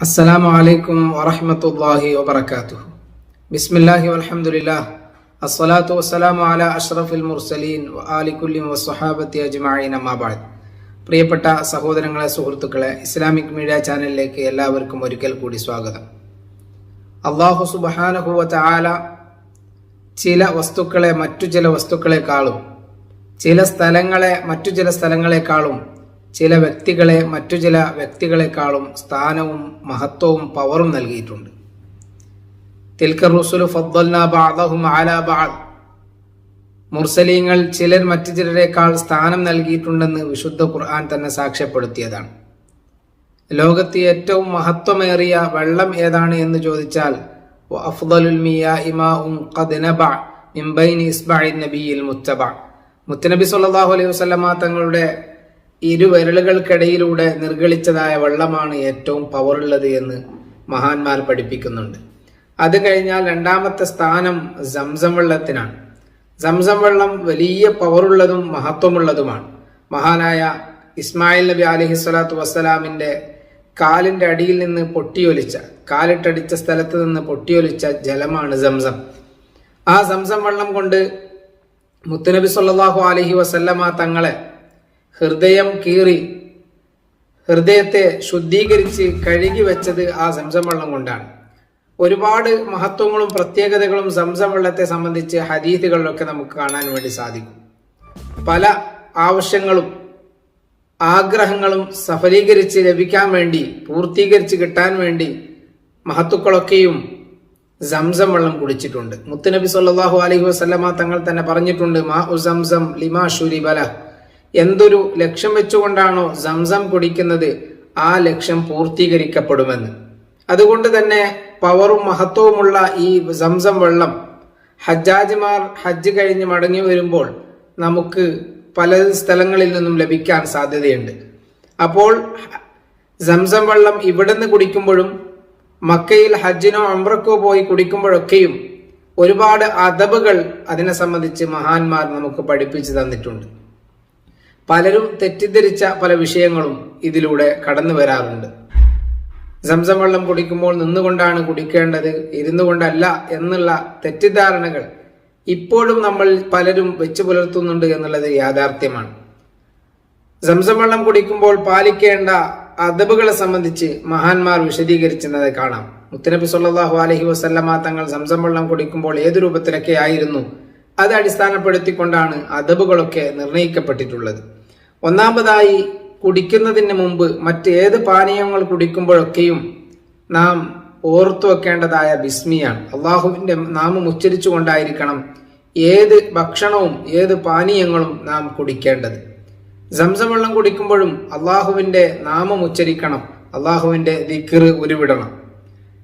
അസ്സലാമു അലൈക്കും വറഹമത്തല്ലാഹി വബർക്കാത്തു ബിസ്മില്ലാഹി വലഹമുല്ലാ അസ്സലാത്തു വസ്സലാമു അല അഷ്റഫുൽ മുർസലീൻ ആലിക്കുല്ലിം വസ്വഹാബത്തി അജ്മായി നമാബാദ് പ്രിയപ്പെട്ട സഹോദരങ്ങളെ സുഹൃത്തുക്കളെ ഇസ്ലാമിക് മീഡിയ ചാനലിലേക്ക് എല്ലാവർക്കും ഒരിക്കൽ കൂടി സ്വാഗതം. അള്ളാഹു സുബാനഹുവത്ത ആല ചില വസ്തുക്കളെ മറ്റു ചില വസ്തുക്കളെക്കാളും ചില സ്ഥലങ്ങളെ മറ്റു ചില സ്ഥലങ്ങളെക്കാളും ചില വ്യക്തികളെ മറ്റു ചില വ്യക്തികളെക്കാളും സ്ഥാനവും മഹത്വവും പവറും നൽകിയിട്ടുണ്ട്. തിൽക്കർ റുസുലു ഫദ്ദൽന ബഅദ്. മുർസലീങ്ങൾ ചിലർ മറ്റു ചിലരെക്കാൾ സ്ഥാനം നൽകിയിട്ടുണ്ടെന്ന് വിശുദ്ധ ഖുർആൻ തന്നെ സാക്ഷ്യപ്പെടുത്തിയതാണ്. ലോകത്ത് ഏറ്റവും മഹത്വമേറിയ വെള്ളം ഏതാണ് എന്ന് ചോദിച്ചാൽ മുത്തനബി സാഹു അലൈഹി വസ്ലമ തങ്ങളുടെ ഇരുവിരലുകൾക്കിടയിലൂടെ നിർഗളിച്ചതായ വെള്ളമാണ് ഏറ്റവും പവറുള്ളത് എന്ന് മഹാന്മാർ പഠിപ്പിക്കുന്നുണ്ട്. അത് കഴിഞ്ഞാൽ രണ്ടാമത്തെ സ്ഥാനം സംസം വെള്ളത്തിനാണ്. സംസം വെള്ളം വലിയ പവറുള്ളതും മഹത്വമുള്ളതുമാണ്. മഹാനായ ഇസ്മായിൽ നബി അലഹി സ്വലാത്തു വസ്സലാമിന്റെ കാലിന്റെ അടിയിൽ നിന്ന് പൊട്ടിയൊലിച്ച കാലിട്ടടിച്ച സ്ഥലത്ത് നിന്ന് പൊട്ടിയൊലിച്ച ജലമാണ് സംസം. ആ സംസം വെള്ളം കൊണ്ട് മുത്തുനബി സല്ലാഹു അലഹി വസല്ലമ തങ്ങളെ ഹൃദയം കീറി ഹൃദയത്തെ ശുദ്ധീകരിച്ച് കഴുകി വെച്ചത് ആ സംസം വെള്ളം കൊണ്ടാണ്. ഒരുപാട് മഹത്വങ്ങളും പ്രത്യേകതകളും സംസം വെള്ളത്തെ സംബന്ധിച്ച് ഹദീസുകളിലൊക്കെ നമുക്ക് കാണാൻ വേണ്ടി സാധിക്കും. പല ആവശ്യങ്ങളും ആഗ്രഹങ്ങളും സഫലീകരിച്ച് ലഭിക്കാൻ വേണ്ടി പൂർത്തീകരിച്ച് കിട്ടാൻ വേണ്ടി മഹത്തുക്കളൊക്കെയും സംസം വെള്ളം കുടിച്ചിട്ടുണ്ട്. മുത്തുനബി സല്ലാഹു അലഹി വസ്ലമ തങ്ങൾ തന്നെ പറഞ്ഞിട്ടുണ്ട് മാ ഉ സംസം ലിമാ ബല എന്തൊരു ലക്ഷ്യം വെച്ചുകൊണ്ടാണോ സംസം കുടിക്കുന്നത് ആ ലക്ഷ്യം പൂർത്തീകരിക്കപ്പെടുമെന്ന്. അതുകൊണ്ട് തന്നെ പവറും മഹത്വവുമുള്ള ഈ സംസം വെള്ളം ഹജ്ജാജിമാർ ഹജ്ജ് കഴിഞ്ഞ് മടങ്ങി വരുമ്പോൾ നമുക്ക് പല സ്ഥലങ്ങളിൽ നിന്നും ലഭിക്കാൻ സാധ്യതയുണ്ട്. അപ്പോൾ സംസം വെള്ളം ഇവിടുന്ന് കുടിക്കുമ്പോഴും മക്കയിൽ ഹജ്ജിനോ അമ്രക്കോ പോയി കുടിക്കുമ്പോഴൊക്കെയും ഒരുപാട് അതബുകൾ അതിനെ സംബന്ധിച്ച് മഹാന്മാർ നമുക്ക് പഠിപ്പിച്ചു തന്നിട്ടുണ്ട്. പലരും തെറ്റിദ്ധരിച്ച പല വിഷയങ്ങളും ഇതിലൂടെ കടന്നു വരാറുണ്ട്. സംസം വെള്ളം കുടിക്കുമ്പോൾ നിന്നുകൊണ്ടാണ് കുടിക്കേണ്ടത് ഇരുന്നു കൊണ്ടല്ല എന്നുള്ള തെറ്റിദ്ധാരണകൾ ഇപ്പോഴും നമ്മൾ പലരും വെച്ചു പുലർത്തുന്നുണ്ട് എന്നുള്ളത് യാഥാർത്ഥ്യമാണ്. സംസം വെള്ളം കുടിക്കുമ്പോൾ പാലിക്കേണ്ട അതബുകളെ സംബന്ധിച്ച് മഹാന്മാർ വിശദീകരിക്കുന്നത് കാണാം. മുത്തനബി സല്ലല്ലാഹു അലഹി വസല്ലമ തങ്ങൾ സംസം വെള്ളം കുടിക്കുമ്പോൾ ഏത് രൂപത്തിലൊക്കെ ആയിരുന്നു അത് അടിസ്ഥാനപ്പെടുത്തിക്കൊണ്ടാണ് അതബുകളൊക്കെ നിർണയിക്കപ്പെട്ടിട്ടുള്ളത്. ഒന്നാമതായി കുടിക്കുന്നതിന് മുമ്പ് മറ്റേത് പാനീയങ്ങൾ കുടിക്കുമ്പോഴൊക്കെയും നാം ഓർത്തു വെക്കേണ്ടതായ ബിസ്മിയാണ്. അള്ളാഹുവിന്റെ നാമം ഉച്ചരിച്ചുകൊണ്ടായിരിക്കണം ഏത് ഭക്ഷണവും ഏത് പാനീയങ്ങളും നാം കുടിക്കേണ്ടത്. സംസം വെള്ളം കുടിക്കുമ്പോഴും അള്ളാഹുവിന്റെ നാമം ഉച്ചരിക്കണം. അള്ളാഹുവിന്റെ ദിക്കറ് ഉരുവിടണം.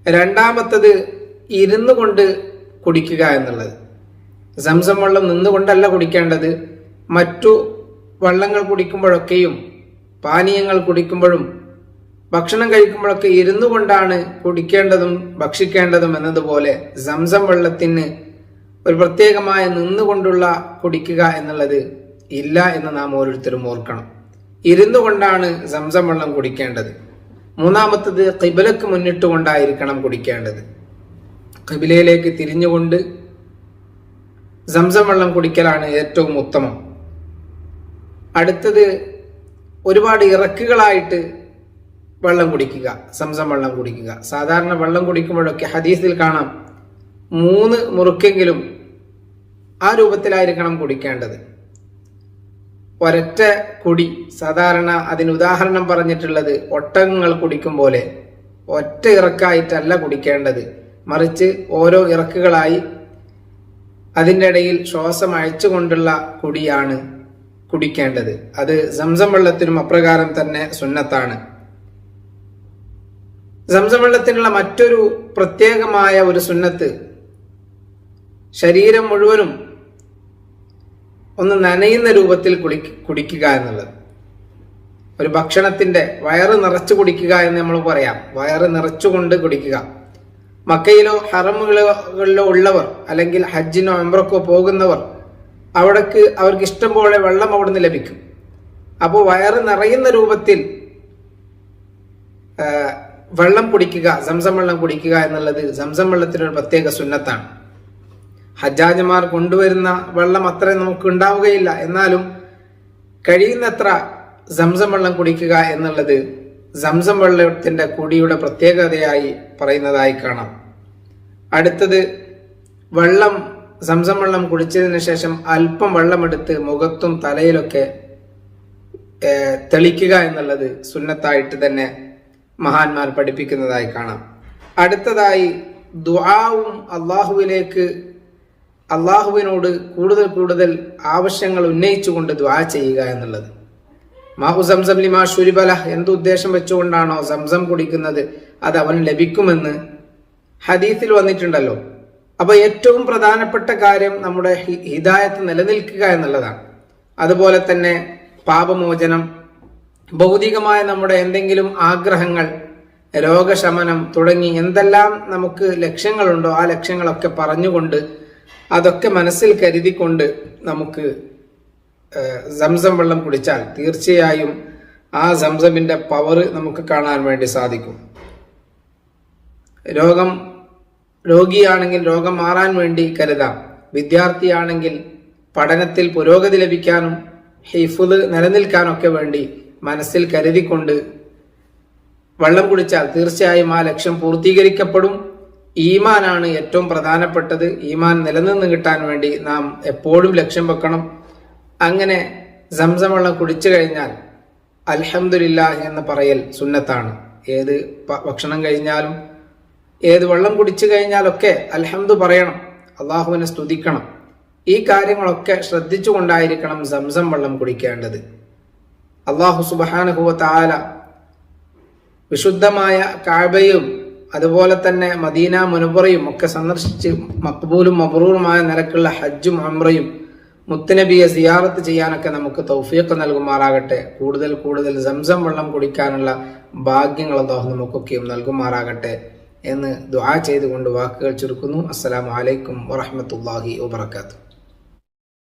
രണ്ടാമത്തത് ഇരുന്നു കൊണ്ട് കുടിക്കുക എന്നുള്ളത്. സംസം വെള്ളം നിന്നുകൊണ്ടല്ല കുടിക്കേണ്ടത്. മറ്റു വെള്ളങ്ങൾ കുടിക്കുമ്പോഴൊക്കെയും പാനീയങ്ങൾ കുടിക്കുമ്പോഴും ഭക്ഷണം കഴിക്കുമ്പോഴൊക്കെ ഇരുന്നു കൊണ്ടാണ് കുടിക്കേണ്ടതും ഭക്ഷിക്കേണ്ടതും എന്നതുപോലെ സംസം വെള്ളത്തിന് ഒരു പ്രത്യേകമായ നിന്നുകൊണ്ടുള്ള കുടിക്കുക എന്നുള്ളത് ഇല്ല എന്ന് നാം ഓരോരുത്തരും ഓർക്കണം. ഇരുന്നു കൊണ്ടാണ് സംസം വെള്ളം കുടിക്കേണ്ടത്. മൂന്നാമത്തത് കിബിലക്ക് മുന്നിട്ട് കൊണ്ടായിരിക്കണം കുടിക്കേണ്ടത്. കിബിലയിലേക്ക് തിരിഞ്ഞുകൊണ്ട് സംസം വെള്ളം കുടിക്കലാണ് ഏറ്റവും ഉത്തമം. അടുത്തത് ഒരുപാട് ഇറക്കുകളായിട്ട് വെള്ളം കുടിക്കുക സംസം വെള്ളം കുടിക്കുക. സാധാരണ വെള്ളം കുടിക്കുമ്പോഴൊക്കെ ഹദീസിൽ കാണാം മൂന്ന് മുറുക്കെങ്കിലും ആ രൂപത്തിലായിരിക്കണം കുടിക്കേണ്ടത്. ഒരൊറ്റ കുടി സാധാരണ അതിന് ഉദാഹരണം പറഞ്ഞിട്ടുള്ളത് ഒട്ടകങ്ങൾ കുടിക്കും പോലെ ഒറ്റ ഇറക്കായിട്ടല്ല കുടിക്കേണ്ടത്. മറിച്ച് ഓരോ ഇറക്കുകളായി അതിന്റെ ഇടയിൽ ശ്വാസം അയച്ചുകൊണ്ടുള്ള കുടിയാണ് കുടിക്കേണ്ടത്. അത് സംസം വെള്ളത്തിനും അപ്രകാരം തന്നെ സുന്നത്താണ്. സംസം വെള്ളത്തിനുള്ള മറ്റൊരു പ്രത്യേകമായ ഒരു സുന്നത്ത് ശരീരം മുഴുവനും ഒന്ന് നനയുന്ന രൂപത്തിൽ കുടി കുടിക്കുക എന്നുള്ളത്. ഒരു ഭക്ഷണത്തിന്റെ വയറ് നിറച്ചു കുടിക്കുക എന്ന് നമ്മൾ പറയാം. വയറ് നിറച്ചുകൊണ്ട് കുടിക്കുക. മക്കയിലോ ഹറമുകളിലോ ഉള്ളവർ അല്ലെങ്കിൽ ഹജ്ജിനോ എംബ്രക്കോ പോകുന്നവർ അവിടേക്ക് അവർക്ക് ഇഷ്ടം പോലെ വെള്ളം അവിടെ നിന്ന് ലഭിക്കും. അപ്പോൾ വയറ് നിറയുന്ന രൂപത്തിൽ വെള്ളം കുടിക്കുക സംസം വെള്ളം കുടിക്കുക എന്നുള്ളത് സംസം വെള്ളത്തിനൊരു പ്രത്യേക സുന്നത്താണ്. ഹജ്ജാജമാർ കൊണ്ടുവരുന്ന വെള്ളം അത്ര നമുക്ക് ഉണ്ടാവുകയില്ല. എന്നാലും കഴിയുന്നത്ര സംസം വെള്ളം കുടിക്കുക എന്നുള്ളത് സംസം വെള്ളത്തിന്റെ കുടിയുടെ പ്രത്യേകതയായി പറയുന്നതായി കാണാം. അടുത്തത് വെള്ളം സംസം വെള്ളം കുടിച്ചതിന് ശേഷം അല്പം വെള്ളമെടുത്ത് മുഖത്തും തലയിലൊക്കെ തെളിക്കുക എന്നുള്ളത് സുന്നത്തായിട്ട് തന്നെ മഹാന്മാർ പഠിപ്പിക്കുന്നതായി കാണാം. അടുത്തതായി ദുആവും അള്ളാഹുവിലേക്ക് അള്ളാഹുവിനോട് കൂടുതൽ കൂടുതൽ ആവശ്യങ്ങൾ ഉന്നയിച്ചുകൊണ്ട് ദ്വാ ചെയ്യുക എന്നുള്ളത്. മാഹു സംസം ലിമാ ഷുരിബല എന്ത് ഉദ്ദേശം വെച്ചുകൊണ്ടാണോ സംസം കുടിക്കുന്നത് അത് അവൻ ലഭിക്കുമെന്ന് ഹദീസിൽ വന്നിട്ടുണ്ടല്ലോ. അപ്പൊ ഏറ്റവും പ്രധാനപ്പെട്ട കാര്യം നമ്മുടെ ഹിദായത്ത് നിലനിൽക്കുക എന്നുള്ളതാണ്. അതുപോലെ തന്നെ പാപമോചനം ഭൗതികമായ നമ്മുടെ എന്തെങ്കിലും ആഗ്രഹങ്ങൾ രോഗശമനം തുടങ്ങി എന്തെല്ലാം നമുക്ക് ലക്ഷ്യങ്ങളുണ്ടോ ആ ലക്ഷ്യങ്ങളൊക്കെ പറഞ്ഞുകൊണ്ട് അതൊക്കെ മനസ്സിൽ കരുതിക്കൊണ്ട് നമുക്ക് സംസം വെള്ളം കുടിച്ചാൽ തീർച്ചയായും ആ സംസമിന്റെ പവർ നമുക്ക് കാണാൻ വേണ്ടി സാധിക്കും. രോഗം രോഗിയാണെങ്കിൽ രോഗം മാറാൻ വേണ്ടി കരുതാം. വിദ്യാർത്ഥിയാണെങ്കിൽ പഠനത്തിൽ പുരോഗതി ലഭിക്കാനും ഹിഫുദ് നിലനിൽക്കാനൊക്കെ വേണ്ടി മനസ്സിൽ കരുതിക്കൊണ്ട് വെള്ളം കുടിച്ചാൽ തീർച്ചയായും ആ ലക്ഷ്യം പൂർത്തീകരിക്കപ്പെടും. ഈമാനാണ് ഏറ്റവും പ്രധാനപ്പെട്ടത്. ഈമാൻ നിലനിന്ന് കിട്ടാൻ വേണ്ടി നാം എപ്പോഴും ലക്ഷ്യം വെക്കണം. അങ്ങനെ സംസം വെള്ളം കുടിച്ചു കഴിഞ്ഞാൽ അൽഹംദുലില്ല എന്ന് പറയൽ സുന്നത്താണ്. ഏത് ഭക്ഷണം കഴിഞ്ഞാലും ഏത് വെള്ളം കുടിച്ചു കഴിഞ്ഞാലൊക്കെ അൽഹംദു പറയണം അള്ളാഹുവിനെ സ്തുതിക്കണം. ഈ കാര്യങ്ങളൊക്കെ ശ്രദ്ധിച്ചുകൊണ്ടായിരിക്കണം സംസം വെള്ളം കുടിക്കേണ്ടത്. അള്ളാഹു സുബാനുഹുവ താല വിശുദ്ധമായ കാബയും അതുപോലെ തന്നെ മദീന മുനബുറയും ഒക്കെ സന്ദർശിച്ച് മക്ബൂലും മബറൂറുമായ നിലക്കുള്ള ഹജ്ജും അമ്രയും മുത്തനബിയെ സിയാറത്ത് ചെയ്യാനൊക്കെ നമുക്ക് തൗഫിയൊക്കെ നൽകുമാറാകട്ടെ. കൂടുതൽ കൂടുതൽ സംസം വെള്ളം കുടിക്കാനുള്ള ഭാഗ്യങ്ങൾ അള്ളാഹു നമുക്കൊക്കെയും നൽകുമാറാകട്ടെ. എന്ന് ദുആ ചെയ്തുകൊണ്ട് വാക്കുകൾ ചുരുക്കുന്നു. അസ്സലാമു അലൈക്കും വറഹ്മത്തുള്ളാഹി വബറകാതുഹു.